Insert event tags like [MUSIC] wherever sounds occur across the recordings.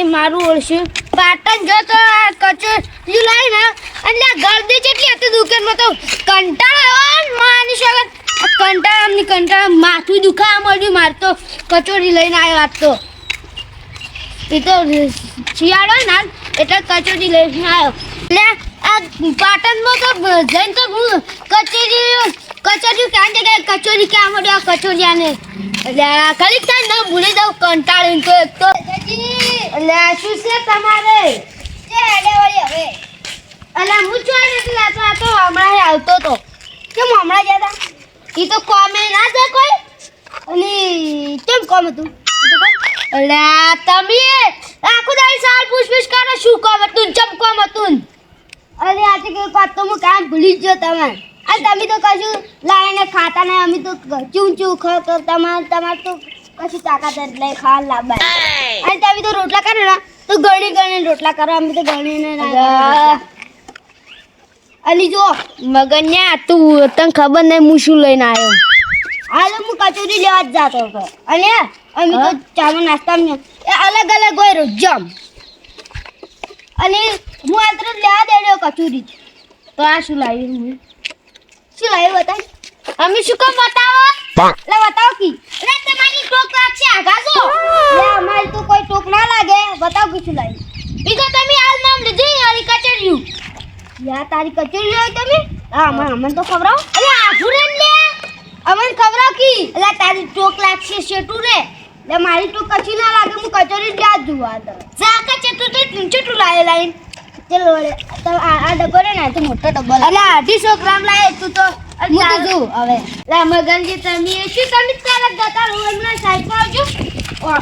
તારી મારું ઓળશું પાટણ જો તો આ કચોરી જુલાઈ ને, એટલે આ ગરદી જેટલી હતી દુકાનમાં તો કંટાળો ને માની શકે કંટાળા આમની કંટાળા, માથું દુખાવા મળ્યું મારે તો કચોરી લઈને આવ્યો આજ તો. એ તો શિયાળો ને એટલે કચોરી લઈને આવ્યો. એટલે આ પાટણમાં તો જઈને તો હું કચોરી કચોરી ક્યાં જગ્યાએ, કચોરી ક્યાં મળ્યો આ કચોરી આને એટલે ખાલી થાય ને ભૂલી દઉં કંટાળીને તો એક તો. એટલે શું છે તમારે? એટલે હું છું નથી લાતો આ તો હમણાં આવતો તો. કેમ હમણાં જતા એ તો કોમે ના જાય કોઈ? અને કેમ કોમ હતું? એટલે તમે આખું દાડી સાલ પૂછપૂછ કરો શું કોમ હતું ચમ કોમ હતું અરે આજે કે વાત તો હું કામ ભૂલી જ ગયો તમે અને તમે તો કશું લાવીને ખાતા નહીં અમે તો ચૂં ચૂં ખ તમારે તમારે તો કશું તાકાત નહીં ખાવા લાવવા અને તમે તો રોટલા કરે ને તો ગણી ગણી રોટલા કરો અમે તો ગણીને ના અલી જો મગન્યા તું તને ખબર નહીં હું શું લઈને આવ્યો? હાલ હું કચોરી લેવા જ જાતો હતો. અને અમે તો ચાનો નાસ્તા એ અલગ અલગ હોય રોજ જમ. અને હું આત્ર લેવા દેડ્યો કચોરી. તો આ શું લાવ્યું હું શું લાવ્યું બતાવ અમે શું કામ બતાવો? એટલે બતાવો કી. તમારી ટોક લાગશે જો એટલે અમારી તો કોઈ ટોક ના લાગે. બતાવ કે શું બીજો ઈ તો તમે આલ નામ લીધી મારી કચોરીયું યા તારી કચોરી હોય તમે? હા અમન અમન તો ખવડાવો. એટલે આઠું રે લે. અમન ખવડાવ કી. એટલે તારી ટોક લાગશે શેટુ રે. લે મારી ટોક કચી ના લાગે હું કચોરી જ જોવા તો ઝાકા ચેટું તો ચેટું લાવે લાઈન? ચલો આ ડબ્બો રે ને તો મોટો ડબ્બો એટલે અઢીસો ગ્રામ લાવે તું તો. હું હવે. મગનજી તમે શું તમે તારા જતા રહો હમણાં સાઈડ આવજો.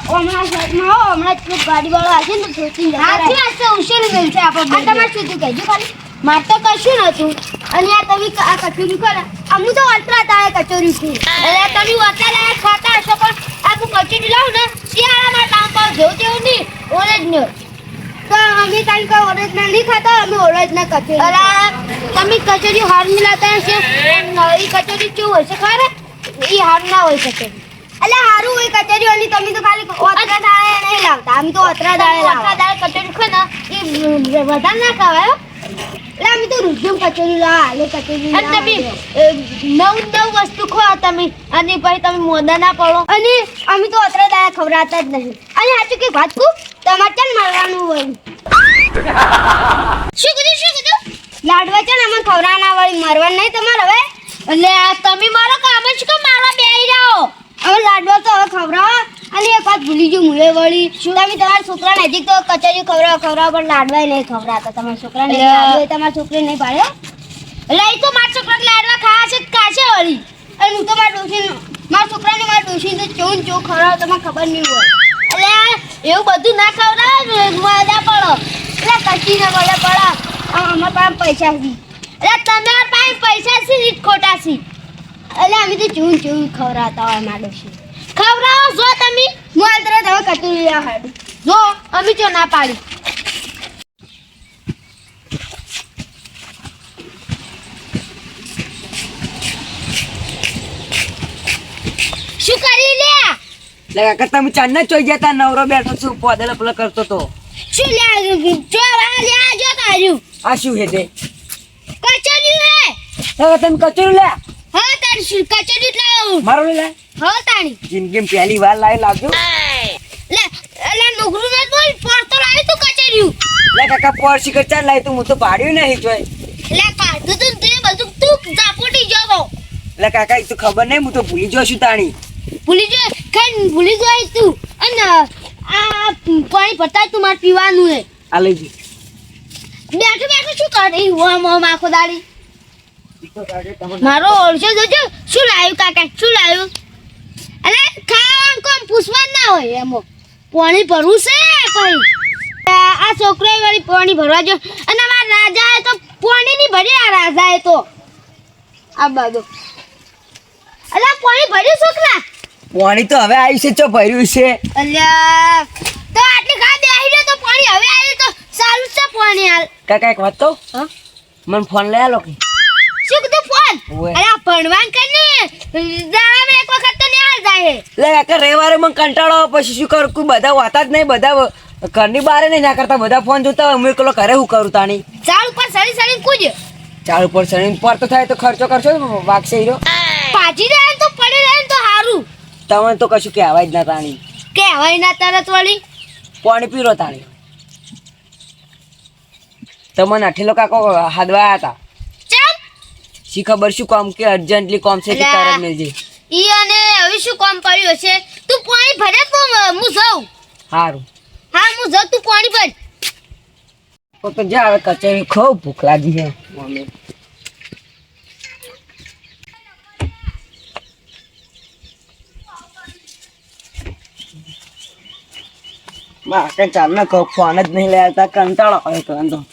હમણાં સાઈડમાં આવો હમણાં જ ગાડી વાળો આવશે ને ધોતી હાથી હાથે ઉછેરી ગયું છે આપણે તમારે શું તું કહેજો ખાલી? મારે તો કશું નતું અને આ તમે આ કચોરી કરે. અમુ તો તારે કચોરી છું. એટલે તમે અત્યારે ખાતા હશો પણ આ હું કચોરી લાવું ને શિયાળામાં ટાઈમ પર જેવું તેવું નહીં. ઓરેજનલ તો અમે કાંઈ કોઈ ઓરેજનલ નહીં ખાતા અમે ઓરેજનલ કચોરી. અરે તમે કચોરી હાર મિલાતા હશે? એ કચોરી કેવું હોય છે ખબર? એ હાર ના હોય શકે. એટલે હારું હોય કચોરી અને તમે તો ખાલી ઓતરા દાળે નહીં લાવતા. આમ તો ઓતરા દાળે ઓતરા દાળે કચોરી ખાય ને એ વધારે ના ખવાય. એટલે અમે તો રૂજુમ કચોરી લા આલે કચોરી અને તમે નવ નવ વસ્તુ ખો તમે અને પછી તમે મોદા ના પડો. અને અમે તો અત્રે દાયા ખવડાવતા જ નહીં અને સાચું કે વાત કહું? તમારે ચાલ મળવાનું હોય? [LAUGHS] શું કીધું શું કીધું? લાડવા છે ને અમે ખવડાવવાના વાળી મરવા નહીં તમારે હવે? એટલે તમે મારો કામ જ કે મારવા બેસી જાઓ. હવે લાડવા તો હવે ખવડાવો. અને એક વાત ભૂલી ગયું મુલે વળી. શું? તમે તમારા છોકરા નજીક તો કચેરી ખવડાવો ખવડાવો પણ લાડવા નહીં ખવડાવતા. તમારા છોકરાને નહીં તમારા છોકરી નહીં પાડ્યો એટલે એ તો મારા છોકરા લાડવા ખાવા છે ખાશે વળી. અને હું તો મારા ડોશી મારા છોકરાને મારા ડોશી તો ચોન ચો ખવડાવો તમને ખબર નહીં હોય. એટલે એવું બધું ના ખવડાવે મજા પડો. એટલે કચી ના પડે. પડો અમારા પાસે પૈસા છે. એટલે તમારા પાસે પૈસા છે ને ખોટા છે. એટલે અમે તો ચૂન ચૂન ખવડાવતા હોય મારા છે. ખવડાવો, જો તમે. હું આ તમે કચોરી લેવા હાડું. જો, અમે જો ના પાડી શું કરી લે એટલે કાકા તમે ચાંદના ચોઈ ગયા તા નવરો બેઠો છું પોદળ પેલો કરતો તો. શું લે જો આ લે આ જો તારું. આ શું હે તે? કચોરી હે હવે તમે કચોરી લે? હા તારી શું? કચોરી લાવ મારો લે? હા તાણી જિંદગી પહેલી વાર લાય લાગ્યો. લે લે નોકરું ના બોલ પર તો લાય તું કચોરીયું લે કાકા પર શિખર ચાલ લાવી તું હું તો પાડ્યું નહીં જોઈ લે કાઢું તું તે બધું તું જાપોટી જવો. લે કાકા એ તો ખબર નહીં હું તો ભૂલી જો છું તાણી. ભૂલી જો ખાઈ ભૂલી ગઈ તું. અને આ પાણી ભરતા તું મારે પીવાનું હે. આ લઈ જી. બેઠું બેઠું શું કરી? ઓમ ઓમ આખો દાડી. મારો ઓળશો જોજો. શું લાવ્યું કાકા? શું લાવ્યું અરે ખાવાનું કોમ પૂછવા ના હોય એમો. પાણી ભરવું છે કોઈ? આ છોકરો વળી પાણી ભરવા જો. અને મારા રાજા એ તો પાણી નહીં ભરી આ રાજાએ તો. આ બાદો અલા પાણી ભર્યું છોકરા? પાણી તો હવે આવ્યું છે ચો ભર્યું છે? અલ્યા તો આટલી ગા બેહી રહ્યો તો પાણી હવે આવ્યું તો સારું છે પાણી હાલ. કાકા એક વાત તો? મને ફોન લઈ આલો કે? શું કીધું ફોન? અરે આ ભણવાન કરીને દાડામાં એક વખત તો ન્યા જાય લે કાકા રવિવારે મને કંટાળો પછી શું કરું? કોઈ બધા વાતા જ નહીં બધા ઘરની બહાર નહીં ના કરતા બધા ફોન જોતા હોય હું એકલો ઘરે હું કરું તાણી? ચાલ ઉપર સડી સડી કૂદ. ચાલ ઉપર શરીર પર તો થાય તો ખર્ચો કરશો વાગશે હીરો. પાછી રહે તો ને તમને તો કશું કહેવાય જ ના તાણી. કહેવાય ના તરત વળી. પાણી પીરો તાણી. તમને અઠેલો કાકો હાદવા હતા. શી ખબર શું કામ કે અર્જન્ટલી કોમ છે કે. તરત મિલજે? ઈ અને હવે શું કામ પડ્યું હશે? તું પાણી ભરે તો હું જાઉં. સારું હા હું જાઉં તું પાણી ભર. તો તો જા હવે કચેરી ખૂબ ભૂખ લાગી છે. મમ્મી. મારે ચાલ ને કહું ફોન જ નહીં લેતા કંટાળો આવે તો વાંધો.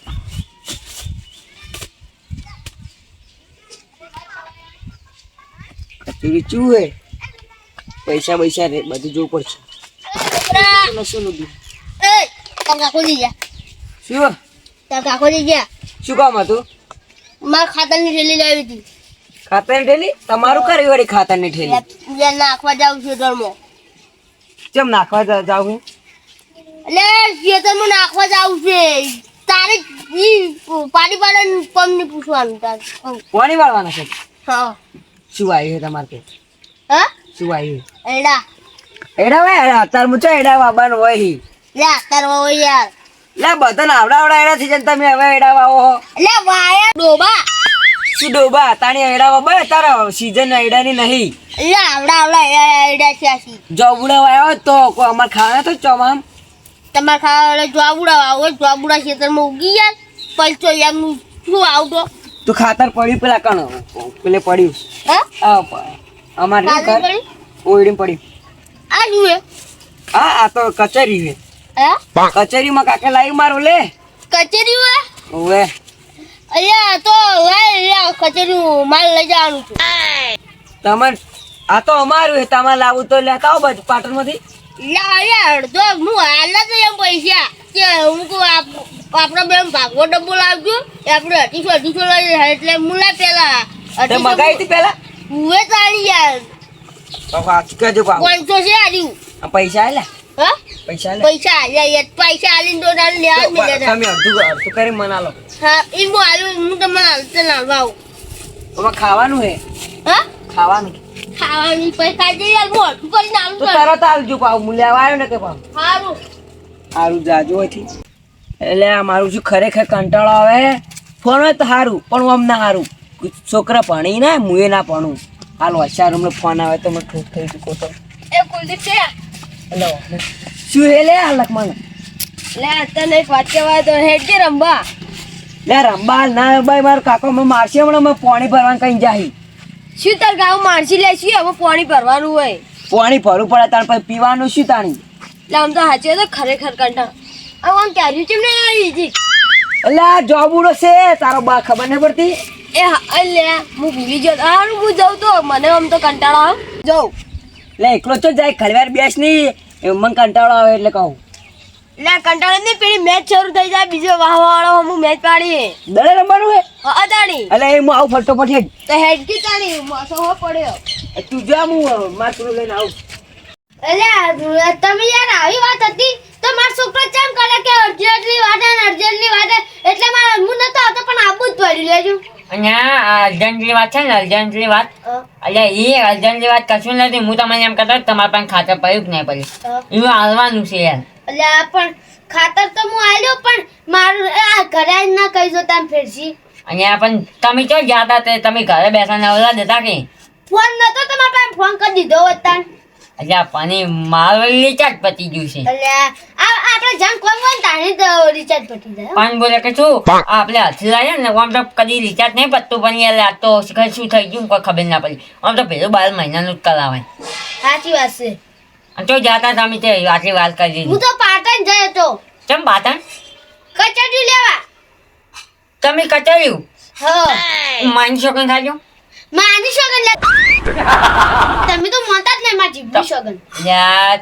કચોરી ચૂ હે? પૈસા પૈસા રે બધું જોવું પડશે. શું શું કામ હતું? મારા ખાતાની થેલી લાવી હતી. ખાતરની ઠેલી તમારું કરી વળી ખાતાની ઠેલી એટલે નાખવા જાઉં છું ઘરમાં. કેમ નાખવા જા- જાવ હું? એટલે ખેતરમાં નાખવા જાવ છે. તારે ઈ પાડે પમ પમને પૂછવાનું તાર. પાણી પાડવાના વાળવાના છે? હા. શું આવ્યું છે તમારે કે? હા? શું આવ્યું એડા. એડા હોય અત્યારે મૂચો એડા વાબાનું હોય. હી લે અત્યારે હોય યાર. લે બધા આવડા આવડા એડા થઈ જાય તમે હવે એડા વાવો લે વાયા ડોબા. શું ડોબા? તાણી એડા વાબા તારા સીઝન એડાની નહીં. લે આવડા આવડા એડા છે. જોબુડા વાયો તો અમાર અમારે ખાવાના તો ચોમામ તમારે ખાવા જોબુડા વાવો જોબુડા ખેતરમાં ઉગી ગયા પલચો યાર શું આવતો? તું ખાતર પડ્યું પેલા કણ? પેલે પડ્યું. અમારે ઘર પડી? પડ્યું. આ શું હે હા આ તો કચેરી હે? કચેરીમાં કાકે લાવી મારો લે. કચેરી હે ઓવે અહીંયા તો લાય લે કચેરી માલ લઈ જવાનું છું. તમાર આ તો અમારું હે તમારે લાવું તો લેતા આવો બાજુ પાટણમાંથી. તો હું હાલ જ એમ પૈસા. કે હું આપણે બેન ભાગવો ડબ્બો લાવજો. આપણે અઢીસો અઢીસો લઈ એટલે હું લા પેલા મગાવી હતી પેલા? હુએ તારી યાર. પાંચસો છે આર્યું પૈસા આલ્યા? હા? પૈસા પૈસા આલ્યા પૈસા આલીને તો તારે લેવા જ મળ્યા તમે અડધું અડધું કરી મના લો હા એ હું આલ્યું હું તમને હાલતે લાવવા આવું. ખાવાનું હે? હા? ખાવાનું. ખાવાની પૈસા જે યાર હું કરીને આવું તો તરત આવજો પાવ હું લેવા આવ્યો ને કે પાવ સારું સારું જાજો અહીંથી. એટલે આ મારું શું ખરેખર કંટાળો આવે? ફોન હોય તો સારું પણ આમ ના સારું છોકરા ભણી ના હું એ ના ભણું. હાલ હોશિયાર હમણાં ફોન આવે તો મને ઠોક થઈ ચૂકો તો એ કુલદીપ છે? શું હે લે આ લખમાં લે તને એક વાત કહેવાય તો હેડ કે રમવા લે રંબા ના ભાઈ મારો કાકો મને મારશે હમણાં મેં પાણી ભરવાનું કઈ જાય શું તાર ગાવ માણસી લેશું હવે પાણી ભરવાનું હોય? પાણી ભરવું પડે તાર પછી પીવાનું શું તાણી? એટલે આમ તો સાચી તો ખરેખર કંટા આમ આમ ક્યાર્યું ચેમ નહીં આવી જી એટલે આ જોબ ઉડો છે તારો બા ખબર નહીં પડતી? એ હા લે હું ભૂલી ગયો. હારું હું જાઉં તો મને આમ તો કંટાળો આવ. જાઉં. એટલે એકલો તો જાય ઘડીવાર બેસ નહીં. મને કંટાળો આવે એટલે કહું. લે કંટાળે નહીં પેલી મેચ શરૂ થઈ જાય બીજો વાહ વાળો હું મેચ પાડી દરે રમવાનું હે હા તાણી અલે હું આવું ફટોફટ હેડ તો હેડ કી તાણી મોસો હો પડ્યો. તું જા હું માથું લઈને આવું. અલે તમે યાર આવી વાત હતી? તો માર છોકરો ચેમ કરે કે અર્જન્ટલી વાત હે અર્જન્ટલી વાત એટલે મારે હું નતો આવતો પણ આબુ જ પડી લેજો. અને અર્જન્ટની અર્જન્ટલી વાત છે ને અર્જન્ટલી વાત. એટલે એ અર્જન્ટલી વાત કશું નથી. હું તમને એમ કહેતો તમારે પાસે ખાતર પડ્યું કે નહીં પડ્યું? એવું હાલવાનું છે યાર. એટલે પણ ખાતર તો હું આલ્યો પણ મારું આ ઘરે જ ના કહી દો તમે ફેરસી અને પણ તમે ચો જાતા તે તમે ઘરે બેસાને ઓલા દેતા કે? ફોન નતો તમારા પાસે ફોન કરી દીધો હતા અલ્યા પાણી મારો રિચાર્જ પતી ગયું છે. અલ્યા આ આપણે કોઈ હોય ને તાણે તો રિચાર્જ પતી જાય પાણી બોલે કે શું? આપણે હાથી લાવ્યા ને આમ તો કદી રિચાર્જ નહીં પતતું પણ એટલે આ તો શું થઈ ગયું કોઈ ખબર ના પડી. આમ તો પેલું બાર મહિનાનું જ કરાવે સાચી વાત છે. અને તો જાતા તમે તે આટલી વાત કરી હું દીધી તો પાટણ જયો તો. કેમ પાટણ? કચડી લેવા. તમે કચર્યું હા. માની શોખન ખાજો માની શોગન લે [LAUGHS] તમે તો મોટા જ નહીં મારી જીભની શોગન યાર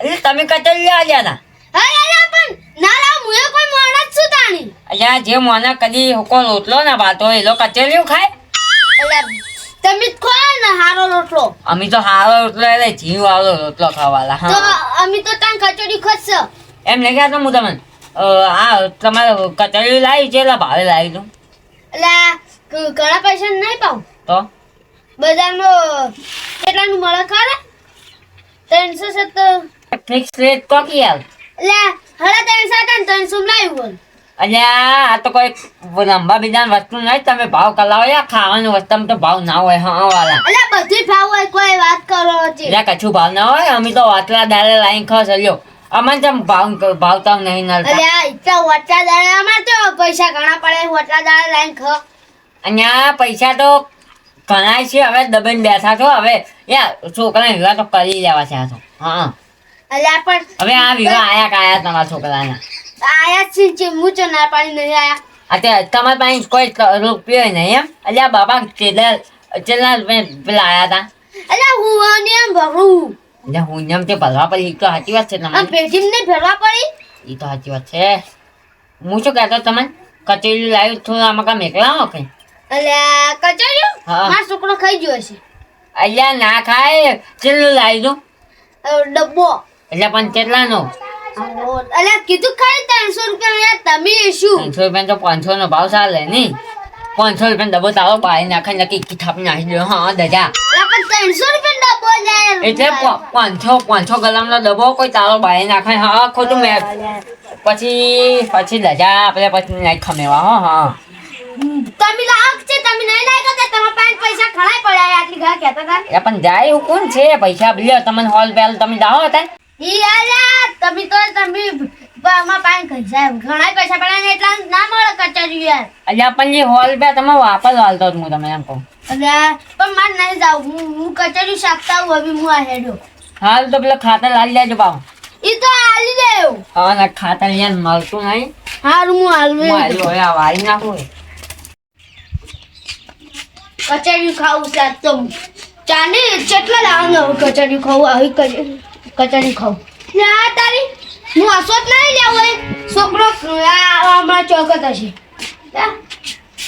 એટલે તમે કચરી આવ્યા હતા અરે અરે પણ ના લાવ હું કોઈ મોણા છું તાણી. અલ્યા જે મોના કદી હુકો રોટલો ના બાતો એ લોકો કચેરીયું ખાય? એટલે તમે ને હારો રોટલો? અમે તો હારો રોટલો એટલે જીવ વાળો રોટલો ખાવાલા. તો અમે તો તાણ કચોરી ખોજશો એમ લઈ ગયા તો હું તમને. આ તમારે કચોરી લાવી છે એટલે ભાવે લાવી દઉં. એટલે ઘણા પૈસા નહીં પાઉં? તો? બજારમાં કેટલાનું મળે ખરે? ત્રણસો સત્તર. ફિક્સ રેટ કોકી યાર એટલે હળા ત્રણસો હતા ને ત્રણસો લાવ્યું અલ્યા આ તો કોઈ લંબા બીજા વસ્તુ નહીં તમે ભાવ કલાવો યા ખાવાની વસ્તુ તો ભાવ ના હોય હા વાલા. એટલે બધી ભાવ હોય કોઈ વાત કરો છે એટલે કશું ભાવ ના હોય અમે તો વાતલા દાડે લાઈન ખસ લ્યો અમને તમ ભાવ ભાવતા નહીં એટલે નડતા આ ઈચ્છા વટા દાડે અમાર તો પૈસા ઘણા પડે વટા દાડે લાઈન ખ. અહીંયા પૈસા તો ઘણા છે હવે દબાઈને બેઠા છો હવે. યા છોકરા વિવાહ તો કરી લેવા છે આ તો. હા. અલ્યા પણ હવે આ વિવાહ આયા કાયા તમારા છોકરાના. આયા છે જે હું તો ના પાડી નહીં આયા અત્યારે તમારી પાસે કોઈ રોગ રૂપિયો નહીં એમ? અલ્યા બાબા ચેલા ચેલા રૂપિયા પેલા આયા હતા. એટલે હું ને એમ ભરું. એટલે હું એમ તે ભરવા પડી તો સાચી વાત છે તમારે. પેટીમ ને ભરવા પડી? એ તો સાચી વાત છે. હું શું કહેતો તમને? કચેરી લાવ્યું થોડું આમાં કામ એકલા કઈ? એટલે કચેરી હા. મારો છોકરો ખાઈ ગયો છે અલ્યા ના ખાય ચેલું લાવી દઉં ડબ્બો. એટલે પણ કેટલાનો? એટલે કીધું ખરી ત્રણસો રૂપિયા તમે શું? પાંચસો રૂપિયા તો પાંચસો નો ભાવ ચાલે નહીં પાંચસો રૂપિયા ડબ્બો તારો પાડી નાખે નક્કી કિતાબ નાખી દો હા દજા ત્રણસો રૂપિયા ડબ્બો એટલે પાંચસો પાંચસો ગલામ નો ડબ્બો કોઈ તારો બાળી નાખે હા ખોટું મેં. પછી પછી દજા આપણે પછી નાખ ખમેવા હો હા. તમે લાગ છે તમે નહીં લાગ્યો કે તમારા પાસે પૈસા ઘણા પડ્યા આટલી ઘા કહેતા હતા? પણ જાય એવું કોણ છે? પૈસા લ્યો તમને હોલ બેલ તમે જાઓ હતા આલ્યા તમે તો તમે પૈસા ઘણા પૈસા પડ્યા ને એટલા ના મળે કચોરી યાર. અલ્યા પણ જે હોલ બે તમે વાપસ હાલતો હું તમને એમ કહું. પણ મારે નહીં જાવ. હું હું કચોરી શાકતા હું હવે હું આ હેડો. હાલ તો પેલો ખાતર લાવી લેજો બાવ ઈ તો હાલી દેવ હા ને ખાતર યાર મળતું નહીં. હારું હું હાલવે હાલ્યો હવે વાળી નાખું. કચોરી ખાવું છે આજ તો ચાને કેટલા લાવવાનું કચોરી ખાવું આવી કચોરી કચોરી ખાઉં. લે આ તારી હું હસો જ નહીં લેવું એ છોકરો આ હમણાં ચોકત હશે.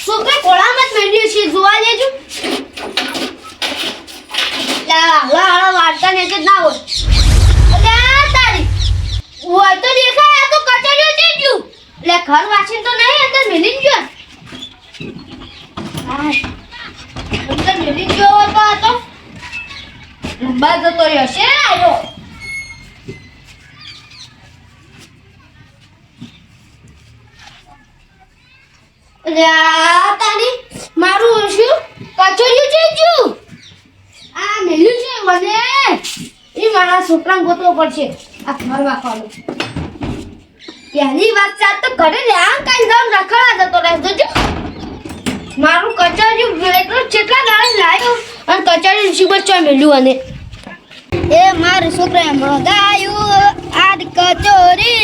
છોકરો કોળામાં જ મેળ્યું છે જોવા લેજો લે, હળા હળા વાર્તા ને જ ના હોય. તારી હોય તો દેખાય આ તો કચોરીઓ છે ગયું લે ઘર વાસીને તો નહીં અંદર મેલી ગયો. અંદર મેલી ગયો તો આ તો. લંબા જતો રહ્યો છે આયો. તારી મારું શું કચોરિયું છે આ મેલ્યું છે મને. એ મારા છોકરાને ગોતવો પડશે. આ ઘર વાખવાનું પહેલી વાત ચાલ તો ઘરે રહ્યા કાંઈ દમ રખડા જતો રહેતો જો મારું કચોરિયું એટલું કેટલા દાડે લાવ્યો અને કચોરિયું શું ચો મેલ્યું અને એ મારું છોકરા મગાયું આ કચોરી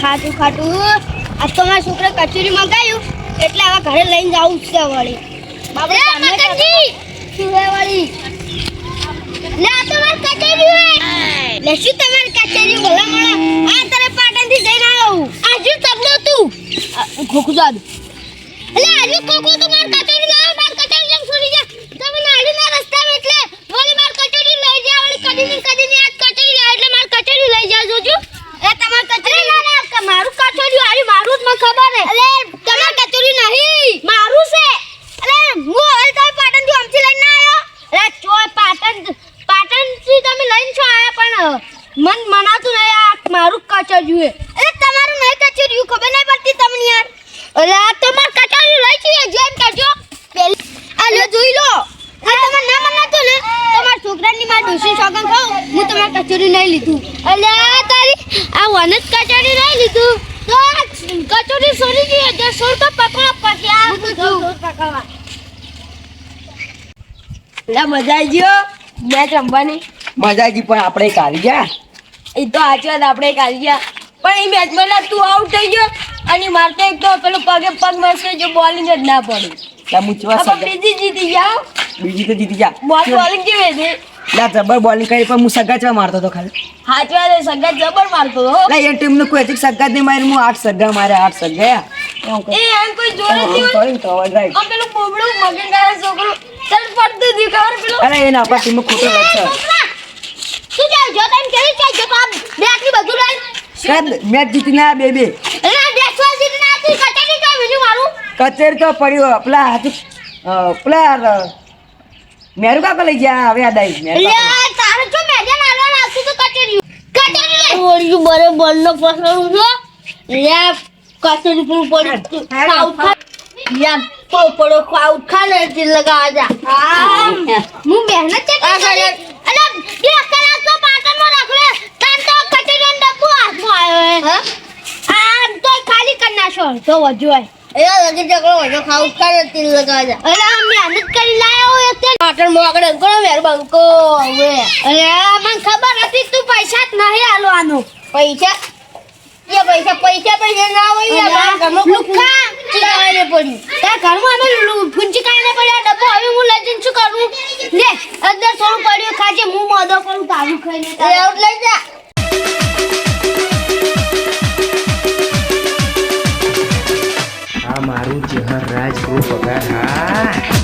ખાટું ખાટું. આ તો મારા છોકરા કચોરી મગાયું. એટલે હવે ઘરે લઈને જાઉં છે વળી. બાપરે મગનજી શું હે વળી? લે આ તો મારી કચોરી હે. લે શું તમાર કચેરી ભલા મળે આ તારે પાટણથી જઈને આવ્યો આજુ તબલો તું? ખોખું જાદ એટલે આજુ ખોખું તો માર કચેરી ના માર કચેરી જેમ છોડી જા તમે નાડીના રસ્તામાં એટલે વળી માર કચેરી લઈ જા વળી કદી ને કદી ને આજ કચેરી લાવ એટલે માર કચેરી લઈ જા જોજો. એ તમાર કચેરી? ના ના મારું કચેરી આવી મારું જ મને ખબર હે. અલે તમાર કચોરી નહીં મારું છે અલે હું હવે તો પાટણથી આમથી લઈને ના આવ્યો અલે ચોય પાટણ પાટણથી તમે લઈને છો આયા પણ મન મનાતું નહીં આ મારું કચોરી હે તમારું નહીં કચોરી ખબર નહીં પડતી તમને યાર. અલે આ તમાર કચોરી લઈ છીએ જેમ કહેજો પેલી આ લો જોઈ લો. આ તમાર ના મનાતો ને? તમાર છોકરાની માર ડોસી સોગન ખાઉં હું તમાર કચોરી નહીં લીધું. અલે તારી આ વન જ કચોરી નહીં લીધું. તો આ કચોરી સોરી ગઈ જે સોર તો પકડો પછી આ બધું. પકડવા એટલે મજા આવી ગયો મેચ રમવાની. મજા આવી પણ આપણે કાઢી ગયા. એ તો સાચી આપણે કાઢી ગયા. પણ એ ના તું આઉટ થઈ ગયો અને મારે એક તો પેલો પગે પગ મરશે જો બોલિંગ જ ના પડી. લા મુચવા સગા. બીજી જીતી ગયા બીજી તો જીતી જા. બોલ બોલિંગ કેવી હતી? લા જબર બોલિંગ કરી પણ હું સગા મારતો તો ખાલી. હાચવા દે સગા જબર મારતો હતો લા એ ટીમનું કોઈ હજી સગા નહીં મારી હું આઠ સગા મારે આઠ સગા. એ એમ કોઈ જોડે થયું તો રાઈટ આ પેલું બોબડું ગાય છોકરું ચાલ પડતું ખબર પેલું? અરે એને આપણા ટીમમાં ખોટો વાત છે શું ચાલ જો તમે કેવી ચાલ જો તો આ બેટરી બધું લઈ કદ મેચ જીતીને આયા બે બે. આ કચેરી તો બીજું મારું. કચેરી તો પડ્યો. પેલા હાથું પેલા મેરું કાકા લઈ ગયા હવે યાદ આવી મેરું આ તારે જો મેજે મારવા નાખતું તો કચેરી કચેરી ઓળ્યું બરોબર નો પસંદ છો લે કચેરી પર પડી ખાઉટ ખા યાર તો પડો ખાઉટ ખા ને લગા જા હું. મહેનત કેટલી કરી બે કલાક તો પાટણમાં રાખલે તાન તો કચેરી નો આવ્યો હે આ તો ખાલી કરી નાખો તો હોય એ લગી તે અરે મહેનત કરી લાયો એક ખબર હતી તું પૈસા જ નહીં આલવાનો પૈસા એ પૈસા પૈસા પૈસા ના હોય યાર ઘરમાં ફૂંચી કાઢને પડ્યા ડબ્બો હવે હું લઈ શું કરું લે અંદર થોડું પડ્યું ખાજે હું મોદો કરું તારું ખાઈને લઈ જા. મારું જહર રાજ પગાર હા.